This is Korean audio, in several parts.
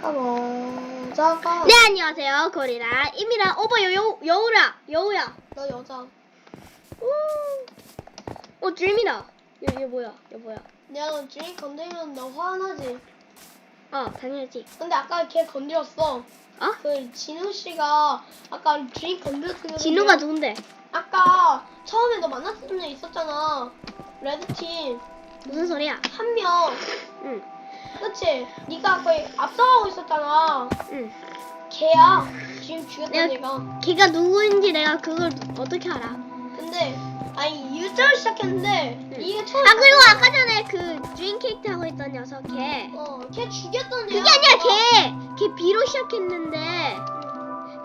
가보자가. 네 안녕하세요 고리라입니다 오빠 여, 여, 여우라 여우야 너 여자. 우. 어 드림이다 얘, 얘 뭐야 얘 뭐야 내가 주인 건드리면 너 화나지. 어 당연하지 근데 아까 걔 건드렸어. 어? 그 진우 씨가 아까 주인 건드렸으면. 진우가 누군데 아까 처음에 너 만났던 애 있었잖아. 레드팀 무슨 소리야 한 명. 응 그치? 네가 아까 앞서가고 있었잖아. 응. 걔야. 지금 죽였던 내가- 애가. 걔가 누구인지 내가 그걸 어떻게 알아 근데 아니 유저를 시작했는데 이게 처음. 아 그리고 아까 전에 그 주인 캐릭터 하고 있던 녀석 걔 어걔 죽였던 그게 애야. 아니라 걔걔 B로 시작했는데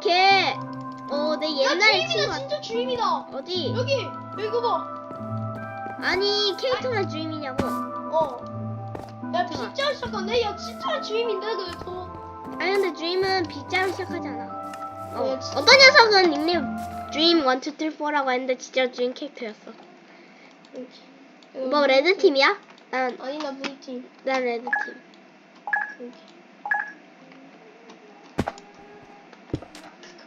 걔어내 야 옛날 주임이다 친구가 진짜 주임이다. 어디 여기 이거 봐. 아니 캐릭터만 주인이냐고 어. 야 진짜 시작한데? 야 진짜 주임인데 그래도. 아니 근데 드림은 B자로 시작하지 않아. 어. 왜 진짜? 어떤 녀석은 닉네임 드림 1, 2, 3, 4라고 했는데 진짜 드림 캐릭터였어. 뭐 레드 팀이야? 난, 아니 나 V 팀. 난 레드 팀.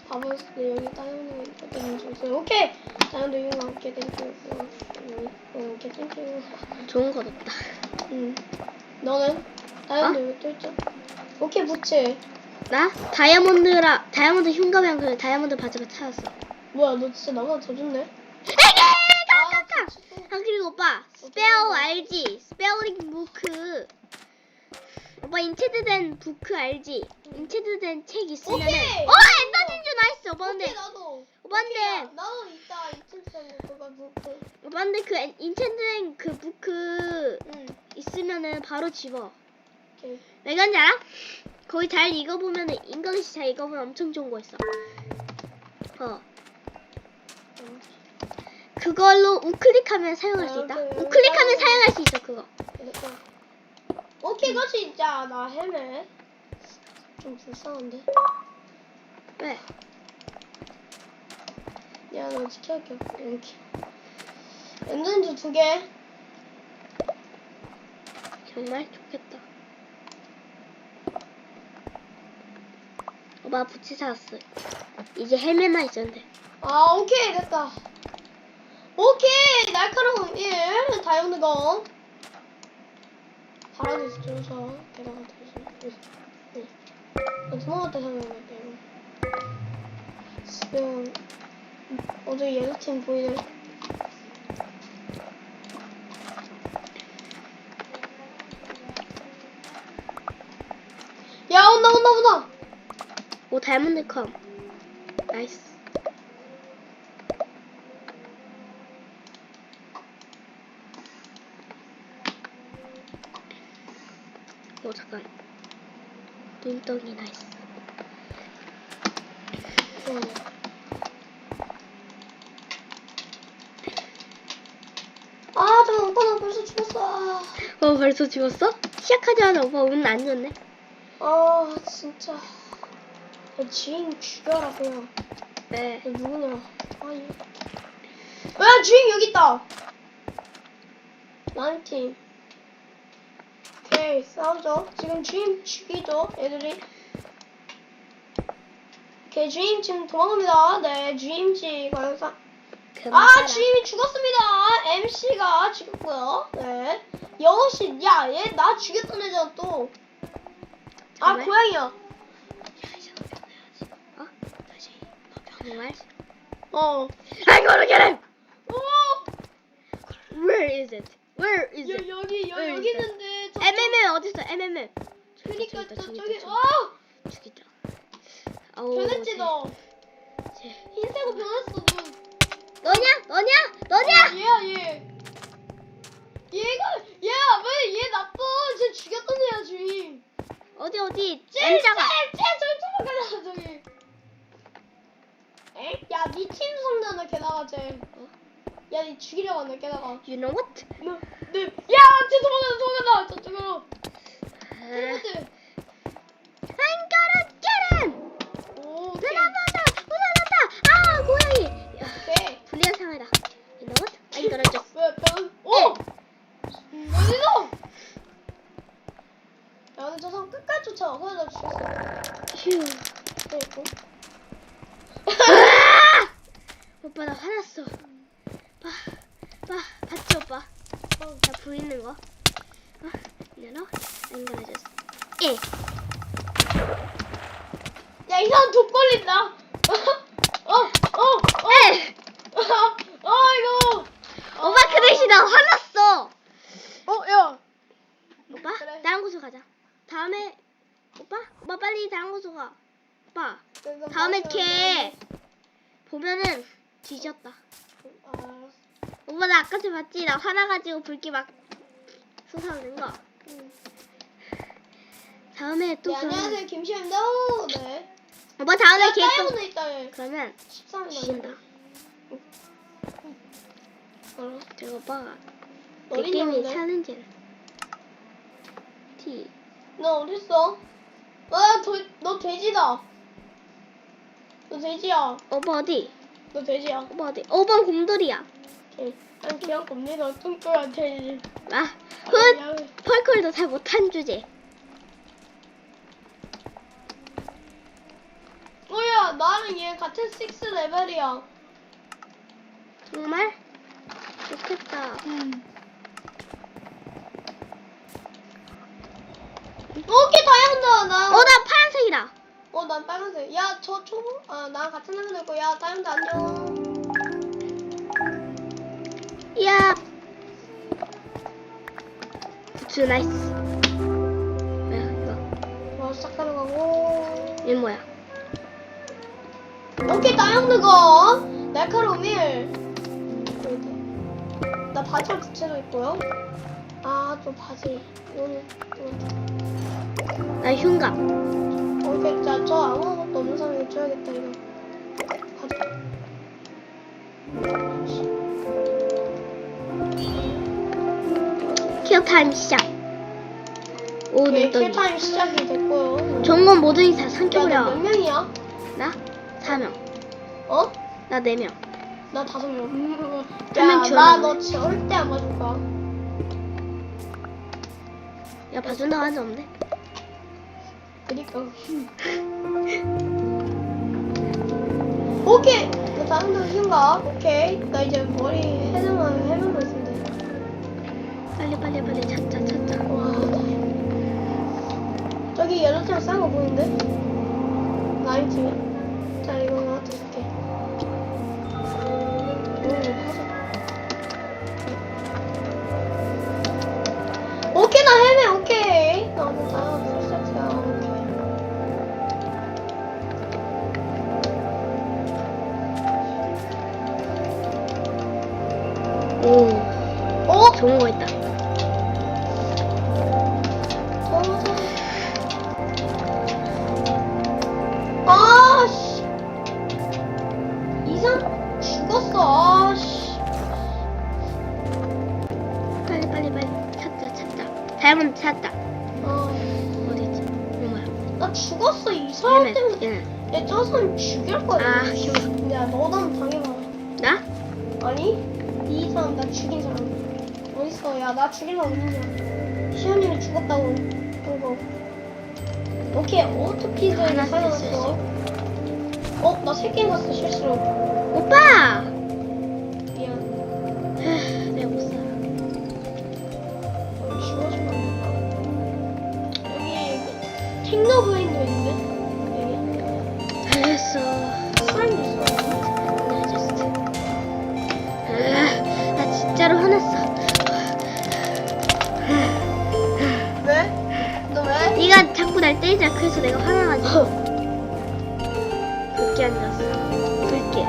봐봤을 때 여기 따윤이 있거든 줬어요. 오케이. 따윤도 이거 함께 땡큐. 이렇게 땡큐. 좋은 것 없다. 응. 너는? 따윤도 이거 또 있죠. 오케이 부츠. 나 다이아몬드라 다이아몬드 흉가면 그 다이아몬드 바지가 찾았어. 뭐야 너 진짜 나보다 더 좋네. 에게! 아, 깜짝아! 부츠. 아 그리고 오빠 스펠 알지? 스펠링 부크. 오빠 인체드된 부크 알지? 인체드된 책 있으면은 오케이! 어 엔더 진주 나이스 오빠 근데 오케이 나도. 오빠 근데 오케이, 나도 있다. 이틀 그거 부츠. 오빠 근데 그 인체드된 그 부크 응. 있으면은 바로 집어. 왜 그런지 알아? 거기 잘 읽어보면은 인글리시 잘 읽어보면 엄청 좋은 거 있어. 어. 그걸로 우클릭하면 사용할 수 있다. 아, 그래. 우클릭하면 사용할 수 있어 그거. 오케이 그거 진짜 나 헬멧. 좀 불쌍한데. 왜? 야, 너 지켜할게. 이렇게. 엔진주 두 개. 정말 좋겠다. 오빠 부치 사왔어. 이제 헬멧만 있으면 돼. 아, 오케이, 됐다. 오케이, 날카로운 1. 다이아몬드 검. 파란색 줘서 게다가 다시. 네. 나 도망갔다 생각났다, 이거. 지금, 어제 예술팀 보이네. 야, 온다, 온다, 온다! 컴. 나이스. 오 잠깐. 눈덩이 나이스. 응. 아, 저 오빠 나 벌써 죽었어. 아, 어 벌써 죽었어? 시작하자마자 오빠 운안 좋네. 아 진짜. 야, 주인 죽여라 그냥. 네. 너 누구냐? 아, 이. 야, 주인 여기 있다. 나는 팀. 오케이, 싸우죠. 지금 주인 죽이죠, 애들이. 오케이, 주인 지금 도망갑니다. 네, 주임씨 과연사. 그만 아. 주임이 죽었습니다. MC가 죽였고요. 네. 여우 씨, 야, 얘 나 죽였던 애잖아 또. 아, 정말? 고양이야. 어? 다시. 너 정말? 어. I gotta get him. 오! Where is it? Where is 여, it? 여기 여, Where 여기 is it? 있는데 저, MMM 어디 있어? MMM. 그니까 저기다, 저 저기다, 저기 저기다. 와 죽이자. 아우. 변했지 쟤- 너 쟤. 흰색으로 변했어 눈 너냐? 너냐? 너냐? 얘야 얘 얘가 얘야 왜얘 나빠 쟤 죽였던 애야 주인 어디 어디? 쟤 쟤쟤 M자가. 저기 도망가자 저기 에? 야 니 팀 성자나 게다가 쟤야니 죽이려고 한다 게다가 You know what? 야쟤 도망간다 도망간다 저쪽으로 아, 쟤 I'm gonna get him. 오 오케이 누나보다 무서웠다. 아 고양이. 야, 오케이 불리한 상황이다. You know what? I'm gonna just. 왜 변? 오! 어디서? 야 근데 저 사람 끝까지 쫓아 죽였어. 그래 나 죽였어. 휴. 그리고 아! 오빠 나 화났어. 봐, 봐, 봤지 오빠? 어, 나불 있는 거. 어, 내려? 연결해줬어. 예. 야, 이 사람 독 걸린다. 어, 어, 어, 에! 어, 이거. 오빠 그 대신 나 화났어. 어, 야. 오빠, 그래. 다른 곳으로 가자. 다음에 오빠, 오빠 빨리 다른 곳으로 가. 오빠, 다음에. 걔 보면은 뒤졌다. 아, 알았어. 오빠 나 아까 전 봤지? 나 화나가지고 불기 막 솟아오는 거. 응. 다음에 또 네, 그러면 안녕하세요. 김시현입니다. 오, 네. 오빠 다음에 야, 걔또 다이아몬드 있다, 얘. 그러면 13일 뒤진다. 알아. 그리고 오빠가 내 어린 게임이 놈인데? 사는지를 T 너 어딨어? 아, 도, 너 돼지다. 너 돼지야. 오빠 어디? 너 돼지야. 어디? 오빠 곰돌이야. 오케이. 난 그냥 겁니다. 뚱뚱한 돼지. 아, 아, 그 야, 펄컬도 잘 못한 주제. 뭐야, 나랑 얘 같은 6 레벨이야. 정말? 좋겠다. 음. 오케이, 다이아몬드. 나. 어, 나 파란색이다. 어, 난 빨간색. 야, 저 초보? 아, 나랑 같은 레벨이고. 야, 다이아몬드 안녕. 야. 부츠 나이스. 뭐야 이거? 와, 싹 가져가고. 얘 뭐야? 오케이, 다이아몬드가. 날카로운 밀. 나 바지랑 부채도 있고요. 아, 또 바지. 이거는 또. 나 흉감. 줘야겠다, 이거. 가자. ኪ어 타임 시작. 오 오케이, 눈덩이. 킬타임 시작이 됐고요. 건 뭐든지 다 야, 삼켜버려. 너몇 명이야? 나 4명. 어? 나 4명. 나 다섯 명. 한명 야, 나 줄어들었네. 너 절대 안 봐줄 거야. 야 봐준다고 한적 없는데? 그니까. 오케이. 나 다른 데 휴가. 오케이. 나 이제 머리 해주만 해보고 있으면 돼. 빨리 빨리 빨리 찾자 찾자. 와, 나 저기 옐로팀 싼거 보이는데? 라임팀이? 자, 이거 하나 드릴 저 사람 죽일 거야. 아, 씨. 야, 너도 한번 당해봐. 나? 아니, 이 사람 나 죽인 사람. 어딨어? 야, 나 죽인 사람 어딨냐? 시현이는 죽었다고. 그거. 오케이, 오토피드를 하나 살려놨어. 어, 나 새끼 갔어, 실수로. 오빠. 때리자. 그래서 내가 화나가지고 붉게 앉았어. 붉게.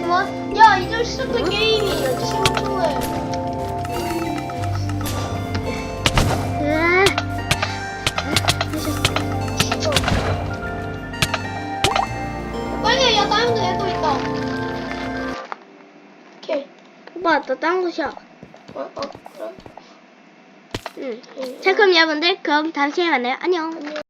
그만. 야, 이제 시작된 게임이 15초에. 으아. 나이저스트. 죽어. 빨리 해. 야, 다이아몬드 애도 있다. 오케이. 오빠 나딴 곳이야. 어, 어, 그래? 응. 응. 자 그럼 여러분들 그럼 다음 시간에 만나요. 안녕. 안녕.